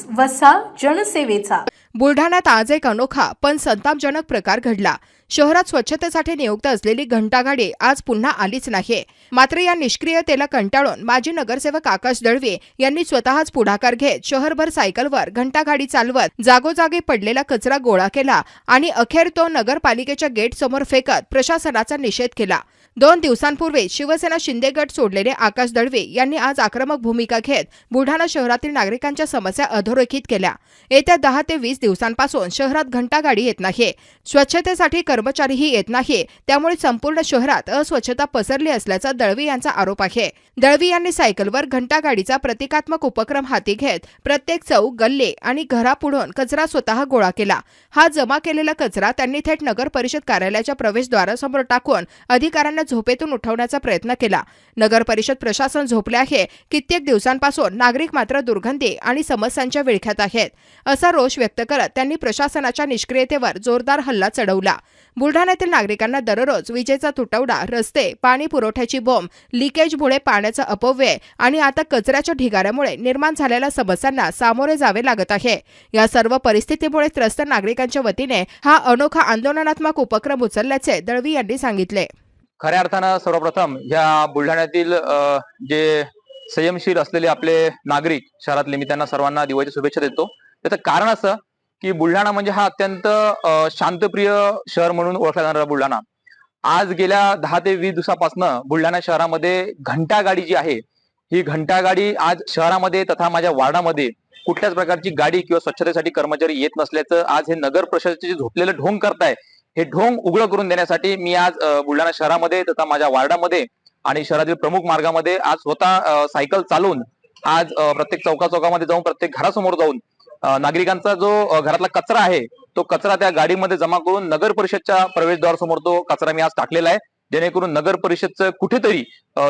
News वसा जनसेवेचा. बुलढाण्यात आज एक अनोखा पण संतापजनक प्रकार घडला. शहरात स्वच्छतेसाठी नियुक्त असलेली घंटागाडी आज पुन्हा आलीच नाही मात्र या निष्क्रियतेला कंटाळून माजी नगरसेवक आकाश दळवे यांनी स्वतःच पुढाकार घेत शहरभर सायकलवर घंटागाडी चालवत जागोजागी पडलेला कचरा गोळा केला आणि अखेर तो नगरपालिकेच्या गेट समोर फेकत प्रशासनाचा निषेध केला. दोन दिवसांपूर्वी शिवसेना शिंदे गट सोडलेले आकाश दळवे यांनी आज आक्रमक भूमिका घेत बुलढाणा शहरातील नागरिकांच्या समस्या अधोरेखित केल्या. येत्या दहा ते वीस दिवसांपासून शहरात घंटागाडी येत नाही स्वच्छतेसाठी कर्मचारीही येत नाही त्यामुळे संपूर्ण शहरात अस्वच्छता पसरली असल्याचा दळवी यांचा आरोप आहे. दळवी यांनी सायकलवर घंटागाडीचा प्रतिकात्मक उपक्रम हाती घेत प्रत्येक चौक गल्ले आणि घरापुढून कचरा स्वतः गोळा केला. हा जमा केलेला कचरा त्यांनी थेट नगर परिषद कार्यालयाच्या प्रवेशद्वारासमोर टाकून अधिकाऱ्यांना झोपेतून उठवण्याचा प्रयत्न केला. नगर परिषद प्रशासन झोपले आहे. कित्येक दिवसांपासून नागरिक मात्र दुर्गंधी आणि समस्यांच्या विळख्यात आहेत. असा रोष व्यक्त करत त्यांनी प्रशासनाच्या निष्क्रियतेवर जोरदार हल्ला चढवला. बुलढाण्यातील नागरिकांना दररोज विजेचा तुटवडा रस्ते पाणी पुरवठ्याची बोंब लिकेजमुळे पाण्याचा अपव्यय आणि आता कचऱ्याच्या ढिगाऱ्यामुळे निर्माण झालेल्या समस्यांना सामोरे जावे लागत आहे. या सर्व परिस्थितीमुळे त्रस्त नागरिकांच्या वतीने हा अनोखा आंदोलनात्मक उपक्रम उचलल्याचे दळवी यांनी सांगितले. खऱ्या अर्थानं सर्वप्रथम ह्या बुलढाण्यातील जे संयमशील असलेले आपले नागरिक शहरातले मी त्यांना सर्वांना दिवाळीच्या शुभेच्छा देतो. त्याचं कारण असं की बुलढाणा म्हणजे हा अत्यंत शांतप्रिय शहर म्हणून ओळखला जाणारा बुलढाणा. आज गेल्या दहा ते वीस दिवसापासनं बुलढाणा शहरामध्ये घंटा गाडी जी आहे ही घंटा गाडी आज शहरामध्ये तथा माझ्या वार्डामध्ये कुठल्याच प्रकारची गाडी किंवा स्वच्छतेसाठी कर्मचारी येत नसल्याचं आज हे नगर प्रशासनाचे झोपलेलं ढोंग करताय हे ढोंग उघड करून देण्यासाठी मी आज बुलढाणा शहरामध्ये तथा माझ्या वार्डामध्ये आणि शहरातील प्रमुख मार्गामध्ये आज स्वतः सायकल चालवून आज प्रत्येक चौका चौकामध्ये जाऊन प्रत्येक घरासमोर जाऊन नागरिकांचा जो घरातला कचरा आहे तो कचरा त्या गाडीमध्ये जमा करून नगर परिषदच्या प्रवेशद्वार समोर तो कचरा मी आज टाकलेला आहे. जेणेकरून नगर परिषदचं कुठेतरी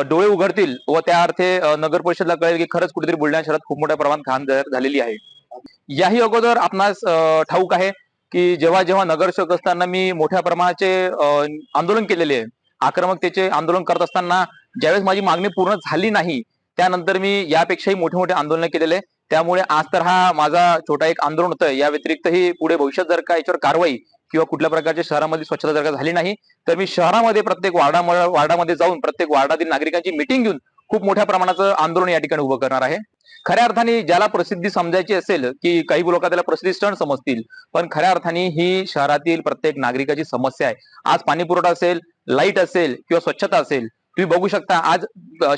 डोळे उघडतील व त्या अर्थे नगर परिषदला कळेल की खरंच कुठेतरी बुलढाणा शहरात खूप मोठ्या प्रमाणात घाण झालेली आहे. याही अगोदर आपणास ठाऊक आहे की जेव्हा जेव्हा नगरसेवक असताना मी मोठ्या प्रमाणाचे आंदोलन केलेले आहे आक्रमकतेचे आंदोलन करत असताना ज्यावेळेस माझी मागणी पूर्ण झाली नाही त्यानंतर मी यापेक्षाही मोठे मोठे आंदोलन केलेले आहे. त्यामुळे आज तर हा माझा छोटा एक आंदोलन होतं या व्यतिरिक्तही पुढे भविष्यात जर का याच्यावर कारवाई किंवा कुठल्या प्रकारच्या शहरामध्ये स्वच्छता जर का झाली नाही तर मी शहरामध्ये प्रत्येक वार्डा वार्डामध्ये जाऊन प्रत्येक वार्डातील नागरिकांची मिटिंग घेऊन खूप मोठ्या प्रमाणाचं आंदोलन या ठिकाणी उभं करणार आहे. खऱ्या अर्थाने ज्याला प्रसिद्धी समजायची असेल की काही लोक त्याला प्रसिद्धी क्षण समजतील पण खऱ्या अर्थाने ही शहरातील प्रत्येक नागरिकाची समस्या आहे. आज पाणी पुरवठा असेल लाइट असेल किंवा स्वच्छता असेल तुम्ही बघू शकता आज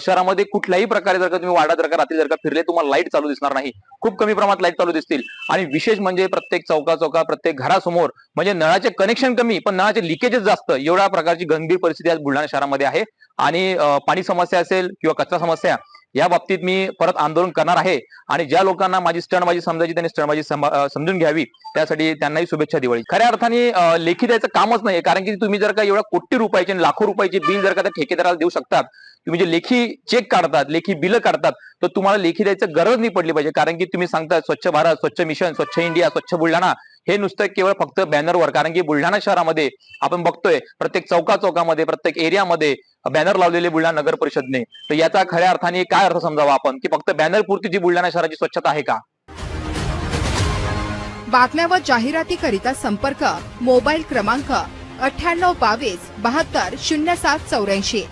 शहरामध्ये कुठल्याही प्रकारे जर का तुम्ही वाडा जर का रात्री जर का फिरले तुम्हाला लाइट चालू दिसणार नाही. खूप कमी प्रमाणात लाइट चालू दिसतील. आणि विशेष म्हणजे प्रत्येक चौका चौका प्रत्येक घरासमोर म्हणजे नळाचे कनेक्शन कमी पण नळाचे लिकेजेस जास्त एवढ्या प्रकारची गंभीर परिस्थिती आज बुलढाणा शहरामध्ये आहे. आणि पाणी समस्या असेल किंवा कचरा समस्या या बाबतीत मी परत आंदोलन करणार आहे. आणि ज्या लोकांना माझी स्टंडबाजी समजायची त्यांनी स्टंडबाजी समजून घ्यावी. त्यासाठी त्यांनाही शुभेच्छा दिवाळी. खऱ्या अर्थाने लेखी द्यायचं कामच नाही कारण की तुम्ही जर का एवढ्या कोटी रुपयाचे आणि लाखो रुपयाचे बिल जर का त्या ठेकेदाराला देऊ शकतात तुम्ही जे लेखी चेक काढतात लेखी बिलं काढतात तर तुम्हाला लेखी द्यायचं गरज नाही पडली पाहिजे. कारण की तुम्ही सांगता स्वच्छ भारत स्वच्छ मिशन स्वच्छ इंडिया स्वच्छ बुलढाणा हे नुसतं केवळ फक्त बॅनरवर कारण की बुलढाणा शहरामध्ये आपण बघतोय प्रत्येक चौका चौकामध्ये प्रत्येक एरियामध्ये बॅनर लावलेले बुलढाणा नगर परिषदने. तर याचा खऱ्या अर्थाने काय अर्थ समजावा आपण? की फक्त बॅनर पुरती जी बुलढाणा शहराची स्वच्छता आहे का? बातम्या व जाहिरातीकरिता संपर्क मोबाईल क्रमांक अठ्ठ्याण्णव बावीस बहात्तर शून्य सात चौऱ्याऐंशी.